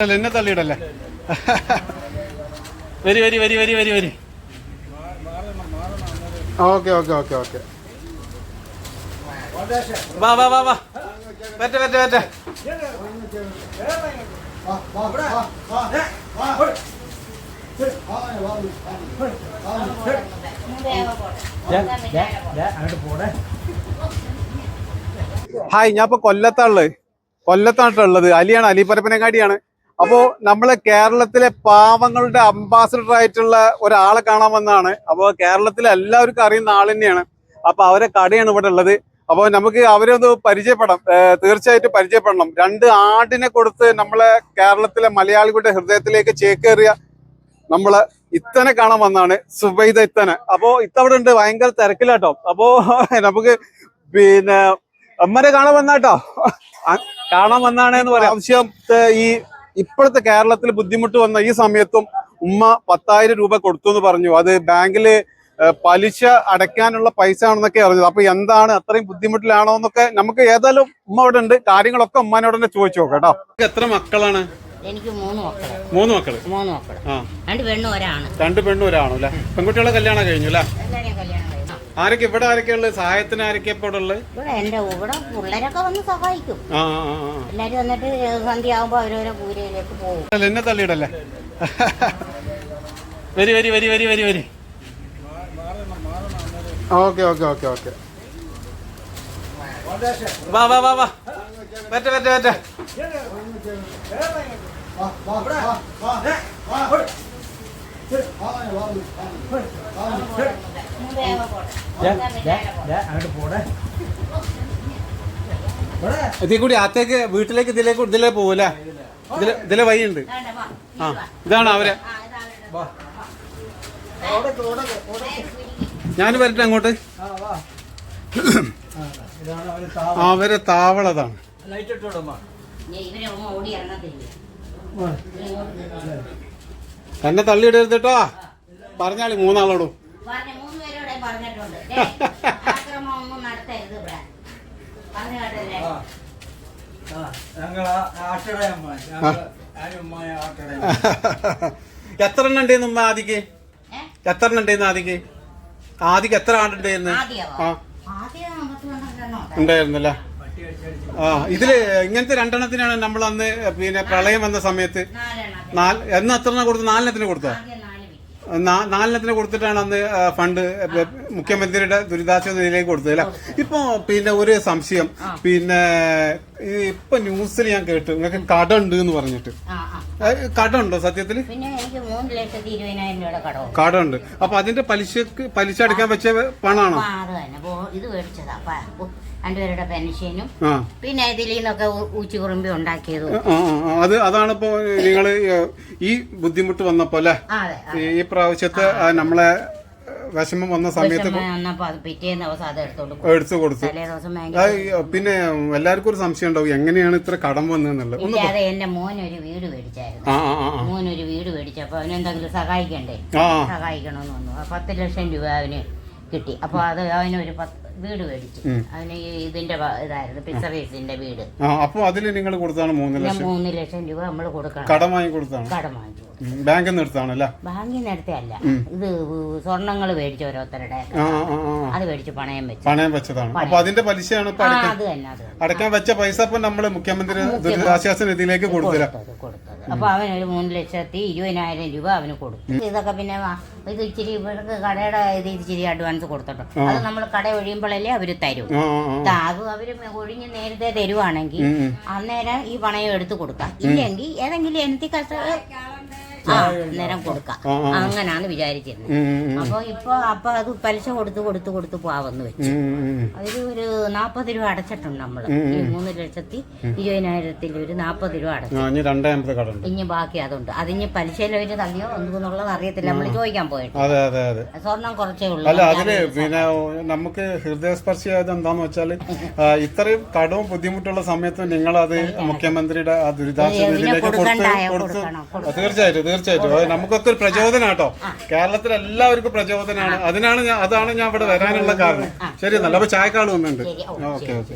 എന്നെ തള്ളിയിടല്ലേ? വരി വരി വരി വരി വരി വരി. Okay okay okay okay. വാ വാ വാ വാ. പറ്റ പറ്റ പറ്റ ഹായ് ഞാൻ ഇപ്പൊ കൊല്ലത്താണുള്ളത് കൊല്ലത്താണിട്ടുള്ളത് അലിയാണ് അലി പരപ്പനങ്ങാടിയാണ് അപ്പോ നമ്മളെ കേരളത്തിലെ പാവങ്ങളുടെ അംബാസഡർ ആയിട്ടുള്ള ഒരാളെ കാണാൻ വന്നതാണ്. അപ്പോ കേരളത്തിലെ എല്ലാവർക്കും അറിയുന്ന ആൾ തന്നെയാണ്. അപ്പൊ അവരെ കടയാണ് ഇവിടെ ഉള്ളത്. അപ്പോൾ നമുക്ക് അവരെ ഒന്ന് പരിചയപ്പെടാം തീർച്ചയായിട്ടും പരിചയപ്പെടണം. രണ്ട് ആടിനെ കൊടുത്ത് നമ്മളെ കേരളത്തിലെ മലയാളികളുടെ ഹൃദയത്തിലേക്ക് ചേക്കേറിയ നമ്മൾ ഇത്തനെ കാണാൻ വന്നാണ് സുബൈദ ഇത്തനെ. അപ്പോ ഇത്തവിടെ ഉണ്ട്. ഭയങ്കര തിരക്കിലാട്ടോ. അപ്പോ നമുക്ക് പിന്നെ അമ്മരെ കാണാൻ വന്നാട്ടോ. കാണാൻ വന്നാണെന്ന് പറയാം. ആവശ്യം ഈ ഇപ്പോഴത്തെ കേരളത്തിൽ ബുദ്ധിമുട്ട് വന്ന ഈ സമയത്തും ഉമ്മ പത്തായിരം രൂപ കൊടുത്തു എന്ന് പറഞ്ഞു. അത് ബാങ്കിൽ പലിശ അടയ്ക്കാനുള്ള പൈസ ആണെന്നൊക്കെ അറിഞ്ഞത്. അപ്പൊ എന്താണ് അത്രയും ബുദ്ധിമുട്ടിലാണോ എന്നൊക്കെ നമുക്ക് ഏതായാലും ഉമ്മ അവിടെ ഉണ്ട്. കാര്യങ്ങളൊക്കെ ഉമ്മാനോട് തന്നെ ചോദിച്ചു നോക്കാം കേട്ടോ. എത്ര മക്കളാണ്? എനിക്ക് മൂന്ന് മക്കൾ. മൂന്ന് മക്കൾ? മൂന്ന് മക്കൾ. രണ്ട് പെണ്ണും ഒരാണ്. രണ്ട് പെണ്ണും ഒരാണോ അല്ലെ? പെൺകുട്ടികളെ കല്യാണം കഴിഞ്ഞു അല്ലേ? ആരൊക്കെ ഇവിടെ ആരൊക്കെ ഉള്ളത്? സഹായത്തിന് ആരൊക്കെ ഇപ്പോൾ ഇവിടെ ഉള്ളത്? ഇവിടെ എന്റെ ഇവിടെ പിള്ളേരൊക്കെ വന്ന് സഹായിക്കും. ആ ആ, ആ, ആ. എല്ലാരും വന്നിട്ട് സന്ധ്യ ആകുമ്പോ അവരോരോ കൂരയിലേക്ക് പോകും. അല്ല, എന്നെ തള്ളിയിടല്ലേ? വരി വരി വരി വരി വരി വരി. Okay okay okay okay. വാ വാ വാ വാ. പറ്റ പറ്റ പറ്റ ഇതിൽ കൂടി അകത്തേക്ക് വീട്ടിലേക്ക് ഇതിലേക്ക് ഇതിലേ പോവൂല? ഇതിലെ ഇതിലെ വഴിയുണ്ട്. ആ ഇതാണ് അവരെ. ഞാൻ വരട്ടെ അങ്ങോട്ട്? അവരെ താവളതാണ്. എന്നെ തള്ളിയിടരുത് കേട്ടോ. പറഞ്ഞാളി മൂന്നാളോടും. പറഞ്ഞിട്ടുണ്ട്. ഒന്നും നടത്തരുത് ഇവിടെ. പറഞ്ഞു കേട്ടല്ലേ എത്ര എണ്ണം ഉണ്ടായിരുന്നു ഉമ്മ ആദിക്ക്? എത്ര എണ്ണം ഉണ്ടായിരുന്നു ആദിക്ക്? ആദിക്ക് എത്ര ആണ്ടുണ്ടായിരുന്നു ആ. ഉണ്ടായിരുന്നല്ലേ? ആ ഇതിൽ ഇങ്ങനത്തെ രണ്ടെണ്ണത്തിനാണ് നമ്മൾ അന്ന് പിന്നെ പ്രളയം വന്ന സമയത്ത് നാലെണ്ണം നാല് എന്ന് എത്ര എണ്ണം കൊടുത്തു? നാലെണ്ണത്തിന് കൊടുത്തോ? നാലെണ്ണത്തിന് കൊടുത്തിട്ടാണ് അന്ന് ഫണ്ട് മുഖ്യമന്ത്രിയുടെ ദുരിതാശ്വാസ നിധിയിലേക്ക് കൊടുത്തത് അല്ല? ഇപ്പൊ പിന്നെ ഒരു സംശയം. പിന്നെ ഇപ്പൊ ന്യൂസിൽ ഞാൻ കേട്ടു നിങ്ങൾക്ക് കട ഉണ്ട് എന്ന് പറഞ്ഞിട്ട്. കട ഉണ്ടോ കടവും കട ഉണ്ട് അപ്പൊ അതിന്റെ പലിശക്ക് പലിശ അടിക്കാൻ വെച്ച പണാണോ? ഇത് മേടിച്ചതാ രണ്ടുപേരുടെ പെൻഷനും. പിന്നെ ഇതിൽ നിന്നൊക്കെ ഊച്ചു കുറുമ്പി ഉണ്ടാക്കിയതും. അത് അതാണിപ്പോ നിങ്ങൾ ഈ ബുദ്ധിമുട്ട് വന്നപ്പോ അല്ലെ. ഈ പ്രാവശ്യത്തെ നമ്മളെ വിഷമം വന്ന സമയത്ത്. എടുത്തു കൊടുത്തു. പിന്നെ എല്ലാവർക്കും ഒരു സംശയം ഉണ്ടാവും എങ്ങനെയാണ് ഇത്ര കടം വന്നതെന്നുള്ളത്? അതെ എന്റെ എന്റെ മോനൊരു വീട് മേടിച്ചായിരുന്നു. മോൻ ഒരു വീട് മേടിച്ചപ്പോ അവനെന്തെങ്കിലും സഹായിക്കണ്ടേ? ആ സഹായിക്കണമെന്ന് വന്നു. പത്ത് ലക്ഷം രൂപ അവന് കിട്ടി. അപ്പൊ അത് അവനൊരു പത്ത് വീട് മേടിച്ചു. അവന് ഈ ഇതിന്റെ വ- ഇതായിരുന്നു പിസറീസിന്റെ വീട്. ആ അപ്പൊ അതിൽ നിങ്ങൾ കൊടുത്താണ് മൂന്ന് പിന്നെ ലക്ഷം? മൂന്ന് ലക്ഷം രൂപ നമ്മൾ കൊടുക്കണം. കടം വാങ്ങി കൊടുത്താണ്? കടം വാങ്ങിച്ചു കൊടുത്തു. ബാങ്കിൽ നിന്ന് അല്ലേ? ബാങ്കിൽ നേരത്തെയല്ല ഇത് സ്വർണങ്ങൾ മേടിച്ച ഓരോരുത്തരുടെ ആ ആ ആ, ആ. അത് മേടിച്ച് പണയം വെച്ചു പണയം വെച്ചതാണ്. അപ്പൊ അതിന്റെ പലിശയാണ് ഇപ്പൊ ആ അടയ്ക്കാൻ? അത് തന്നെ അത് തന്നെ. അടയ്ക്കാൻ വെച്ച പൈസ ഇപ്പൊ നമ്മൾ മുഖ്യമന്ത്രി ദുരിതാശ്വാസ നിധിയിലേക്ക് കൊടുത്തില്ല. കൊടുത്തത് കൊടുത്തത്. അപ്പൊ അവൻ ഒരു മൂന്ന് ലക്ഷത്തി ഇരുപതിനായിരം രൂപ അവന് കൊടുക്കും. ഇതൊക്കെ പിന്നെ ഇത് ഇച്ചിരി ഇവർക്ക് കടയുടെ ഇത് ഇച്ചിരി അഡ്വാൻസ് കൊടുത്തിട്ടുണ്ട് അത് നമ്മൾ കട ഒഴിയുമ്പോഴല്ലേ അവർ തരും. അത് അവർ ഒഴിഞ്ഞ് നേരത്തെ തരുവാണെങ്കിൽ. അന്നേരം ഈ പണയം എടുത്തു കൊടുക്കാം. ഇല്ലെങ്കിൽ ഏതെങ്കിലും എനിക്ക് കഷ്ട ആ അന്നേരം കൊടുക്കാം. അങ്ങനാന്ന്. അങ്ങനാണ് വിചാരിച്ചിരുന്നത്. അപ്പൊ ഇപ്പൊ അപ്പൊ അത് പലിശ കൊടുത്ത് കൊടുത്ത് കൊടുത്ത് പോവാന്ന് വെച്ചു. അതിൽ ഒരു നാപ്പത് രൂപ അടച്ചിട്ടുണ്ട് നമ്മൾ. ഈ മൂന്ന് ലക്ഷത്തി ഇരുപതിനായിരത്തിൽ ഒരു നാപ്പത് രൂപ അടച്ചു. ഇനി ബാക്കി അതുണ്ട്. അതിന് പലിശയിൽ അവർ തള്ളിയോ എന്തെന്നുള്ളത് അറിയത്തില്ല. നമ്മൾ ചോദിക്കാൻ പോയിട്ട്. സ്വർണം കുറച്ചേ ഉള്ളൂ. അല്ല പിന്നെ നമുക്ക് ഹൃദയസ്പർശിയായത് എന്താന്ന് വെച്ചാൽ ആ, ഇത്രയും കടവും ബുദ്ധിമുട്ടുള്ള സമയത്ത് നിങ്ങൾ അത് മുഖ്യമന്ത്രിയുടെ ആ ദുരിതാശ്വാസ തീർച്ചയായിട്ടും തീർച്ചയായിട്ടും. അത് നമുക്കൊക്കെ ഒരു പ്രചോദനം കേട്ടോ കേരളത്തിൽ എല്ലാവർക്കും പ്രചോദനമാണ്. അതിനാണ് ഞാൻ അതാണ് ഞാൻ ഇവിടെ വരാനുള്ള കാരണം. ശരി നല്ല അപ്പൊ ചായക്കാൾ വന്നിട്ടുണ്ട്. Okay okay.